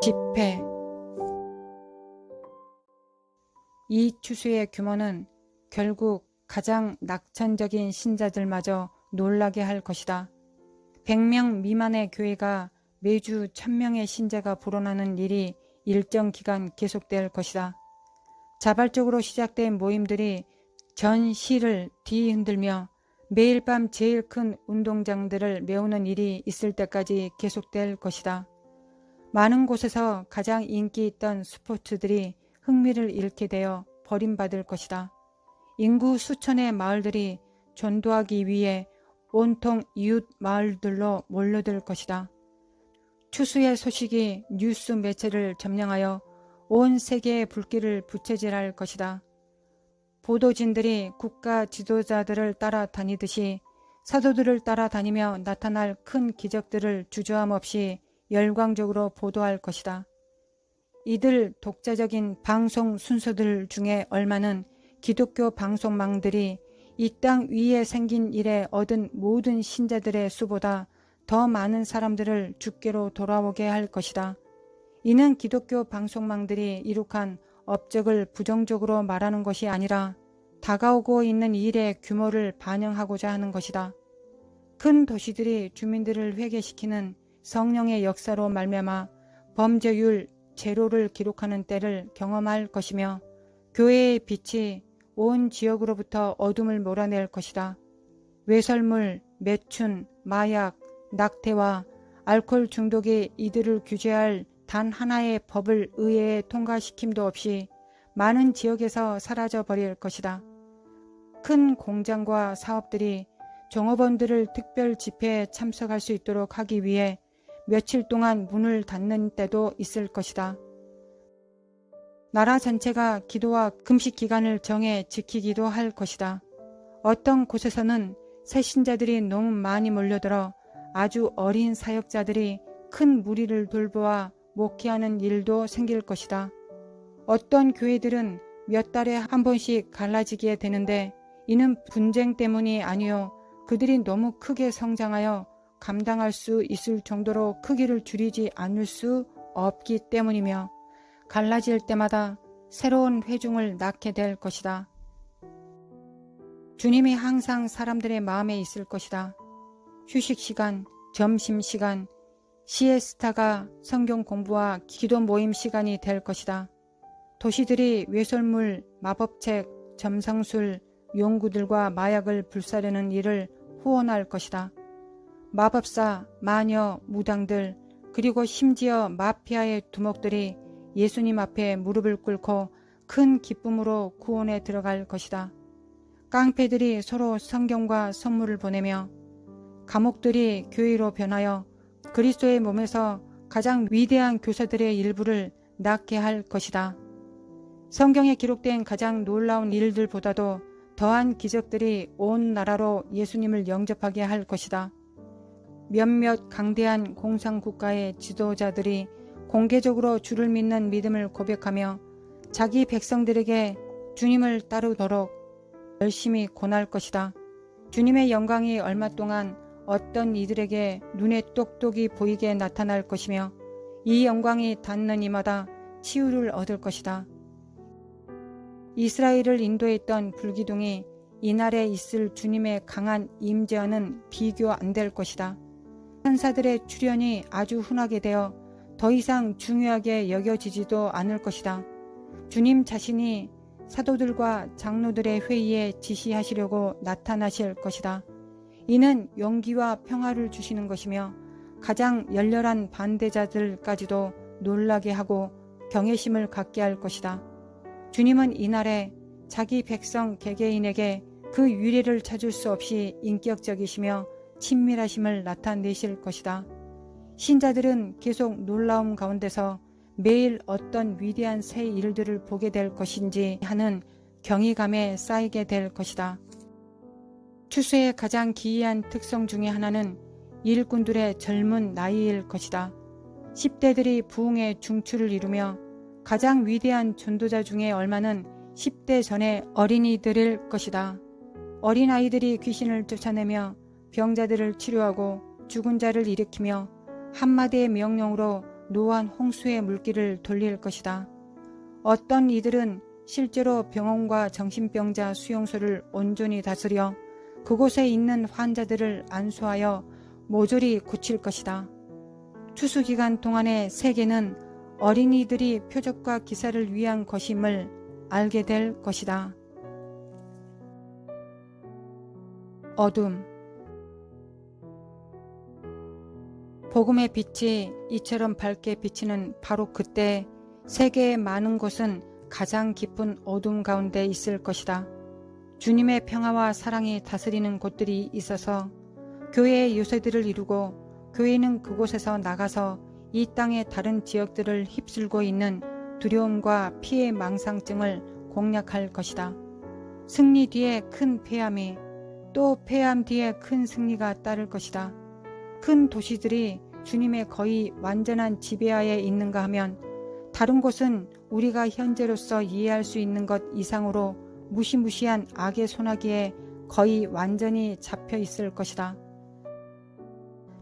집회 이 추수의 규모는 결국 가장 낙천적인 신자들마저 놀라게 할 것이다. 100명 미만의 교회가 매주 1000명의 신자가 불어나는 일이 일정 기간 계속될 것이다. 자발적으로 시작된 모임들이 전 시를 뒤흔들며 매일 밤 제일 큰 운동장들을 메우는 일이 있을 때까지 계속될 것이다. 많은 곳에서 가장 인기 있던 스포츠들이 흥미를 잃게 되어 버림받을 것이다. 인구 수천의 마을들이 전도하기 위해 온통 이웃 마을들로 몰려들 것이다. 추수의 소식이 뉴스 매체를 점령하여 온 세계의 불길을 부채질할 것이다. 보도진들이 국가 지도자들을 따라다니듯이 사도들을 따라다니며 나타날 큰 기적들을 주저함 없이 열광적으로 보도할 것이다. 이들 독자적인 방송 순서들 중에 얼마는 기독교 방송망들이 이 땅 위에 생긴 일에 얻은 모든 신자들의 수보다 더 많은 사람들을 주께로 돌아오게 할 것이다. 이는 기독교 방송망들이 이룩한 업적을 부정적으로 말하는 것이 아니라 다가오고 있는 일의 규모를 반영하고자 하는 것이다. 큰 도시들이 주민들을 회개시키는 성령의 역사로 말미암아 범죄율 제로를 기록하는 때를 경험할 것이며 교회의 빛이 온 지역으로부터 어둠을 몰아낼 것이다. 외설물, 매춘, 마약, 낙태와 알코올 중독이 이들을 규제할 단 하나의 법을 의회에 통과시킴도 없이 많은 지역에서 사라져 버릴 것이다. 큰 공장과 사업들이 종업원들을 특별 집회에 참석할 수 있도록 하기 위해 며칠 동안 문을 닫는 때도 있을 것이다. 나라 전체가 기도와 금식 기간을 정해 지키기도 할 것이다. 어떤 곳에서는 새 신자들이 너무 많이 몰려들어 아주 어린 사역자들이 큰 무리를 돌보아 목회하는 일도 생길 것이다. 어떤 교회들은 몇 달에 한 번씩 갈라지게 되는데 이는 분쟁 때문이 아니요 그들이 너무 크게 성장하여 감당할 수 있을 정도로 크기를 줄이지 않을 수 없기 때문이며 갈라질 때마다 새로운 회중을 낳게 될 것이다. 주님이 항상 사람들의 마음에 있을 것이다. 휴식 시간, 점심 시간, 시에스타가 성경 공부와 기도 모임 시간이 될 것이다. 도시들이 외설물, 마법책, 점상술, 용구들과 마약을 불사르는 일을 후원할 것이다. 마법사, 마녀, 무당들, 그리고 심지어 마피아의 두목들이 예수님 앞에 무릎을 꿇고 큰 기쁨으로 구원에 들어갈 것이다. 깡패들이 서로 성경과 선물을 보내며 감옥들이 교회로 변하여 그리스도의 몸에서 가장 위대한 교사들의 일부를 낳게 할 것이다. 성경에 기록된 가장 놀라운 일들보다도 더한 기적들이 온 나라로 예수님을 영접하게 할 것이다. 몇몇 강대한 공산국가의 지도자들이 공개적으로 주를 믿는 믿음을 고백하며 자기 백성들에게 주님을 따르도록 열심히 권할 것이다. 주님의 영광이 얼마 동안 어떤 이들에게 눈에 똑똑히 보이게 나타날 것이며 이 영광이 닿는 이마다 치유를 얻을 것이다. 이스라엘을 인도했던 불기둥이 이날에 있을 주님의 강한 임재와는 비교 안 될 것이다. 천사들의 출현이 아주 흔하게 되어 더 이상 중요하게 여겨지지도 않을 것이다. 주님 자신이 사도들과 장로들의 회의에 지시하시려고 나타나실 것이다. 이는 용기와 평화를 주시는 것이며 가장 열렬한 반대자들까지도 놀라게 하고 경외심을 갖게 할 것이다. 주님은 이날에 자기 백성 개개인에게 그 유래를 찾을 수 없이 인격적이시며 친밀하심을 나타내실 것이다. 신자들은 계속 놀라움 가운데서 매일 어떤 위대한 새 일들을 보게 될 것인지 하는 경이감에 쌓이게 될 것이다. 추수의 가장 기이한 특성 중의 하나는 일꾼들의 젊은 나이일 것이다. 10대들이 부흥의 중추를 이루며 가장 위대한 전도자 중에 얼마는 10대 전의 어린이들일 것이다. 어린아이들이 귀신을 쫓아내며 병자들을 치료하고 죽은 자를 일으키며 한마디의 명령으로 노한 홍수의 물길을 돌릴 것이다. 어떤 이들은 실제로 병원과 정신병자 수용소를 온전히 다스려 그곳에 있는 환자들을 안수하여 모조리 고칠 것이다. 추수 기간 동안의 세계는 어린이들이 표적과 기사를 위한 것임을 알게 될 것이다. 어둠 복음의 빛이 이처럼 밝게 비치는 바로 그때 세계의 많은 곳은 가장 깊은 어둠 가운데 있을 것이다. 주님의 평화와 사랑이 다스리는 곳들이 있어서 교회의 요새들을 이루고 교회는 그곳에서 나가서 이 땅의 다른 지역들을 휩쓸고 있는 두려움과 피해 망상증을 공략할 것이다. 승리 뒤에 큰 패함이 또 패함 뒤에 큰 승리가 따를 것이다. 큰 도시들이 주님의 거의 완전한 지배하에 있는가 하면 다른 곳은 우리가 현재로서 이해할 수 있는 것 이상으로 무시무시한 악의 소나기에 거의 완전히 잡혀 있을 것이다.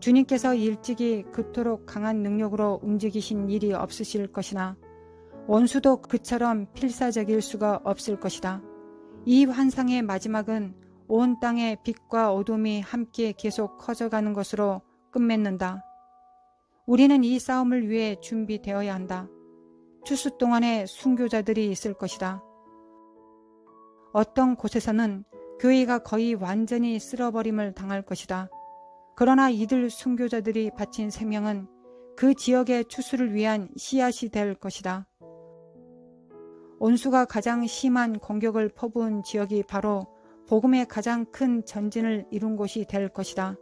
주님께서 일찍이 그토록 강한 능력으로 움직이신 일이 없으실 것이나 원수도 그처럼 필사적일 수가 없을 것이다. 이 환상의 마지막은 온 땅의 빛과 어둠이 함께 계속 커져가는 것으로 끝맺는다. 우리는 이 싸움을 위해 준비되어야 한다. 추수 동안에 순교자들이 있을 것이다. 어떤 곳에서는 교회가 거의 완전히 쓸어버림을 당할 것이다. 그러나 이들 순교자들이 바친 생명은 그 지역의 추수를 위한 씨앗이 될 것이다. 온수가 가장 심한 공격을 퍼부은 지역이 바로 복음의 가장 큰 전진을 이룬 곳이 될 것이다.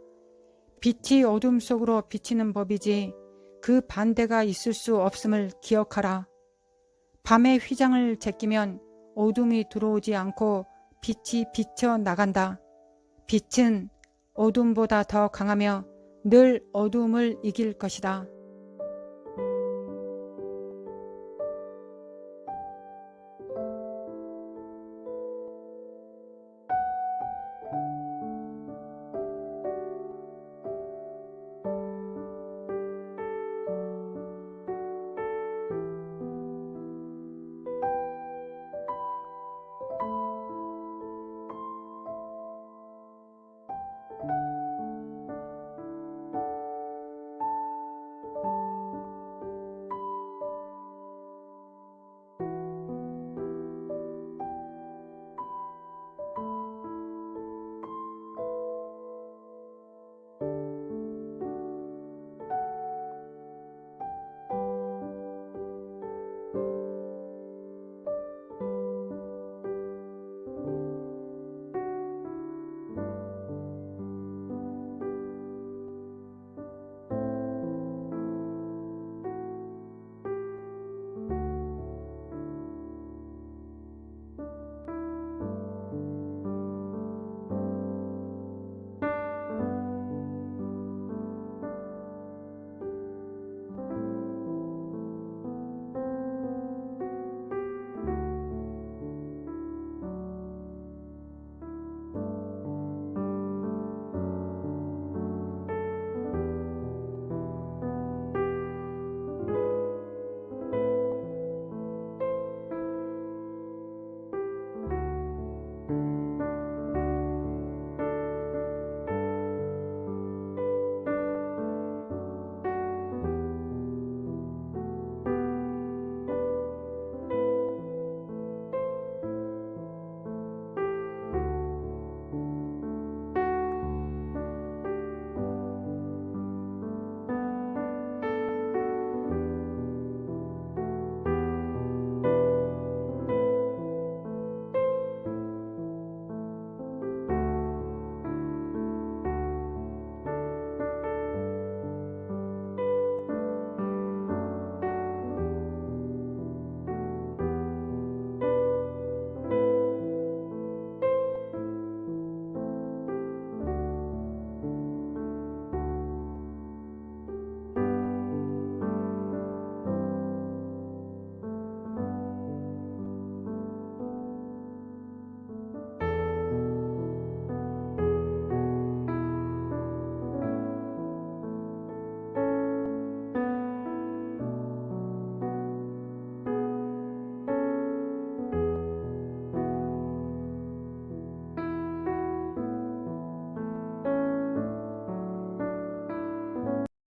빛이 어둠 속으로 비치는 법이지 그 반대가 있을 수 없음을 기억하라. 밤의 휘장을 제끼면 어둠이 들어오지 않고 빛이 비쳐 나간다. 빛은 어둠보다 더 강하며 늘 어둠을 이길 것이다.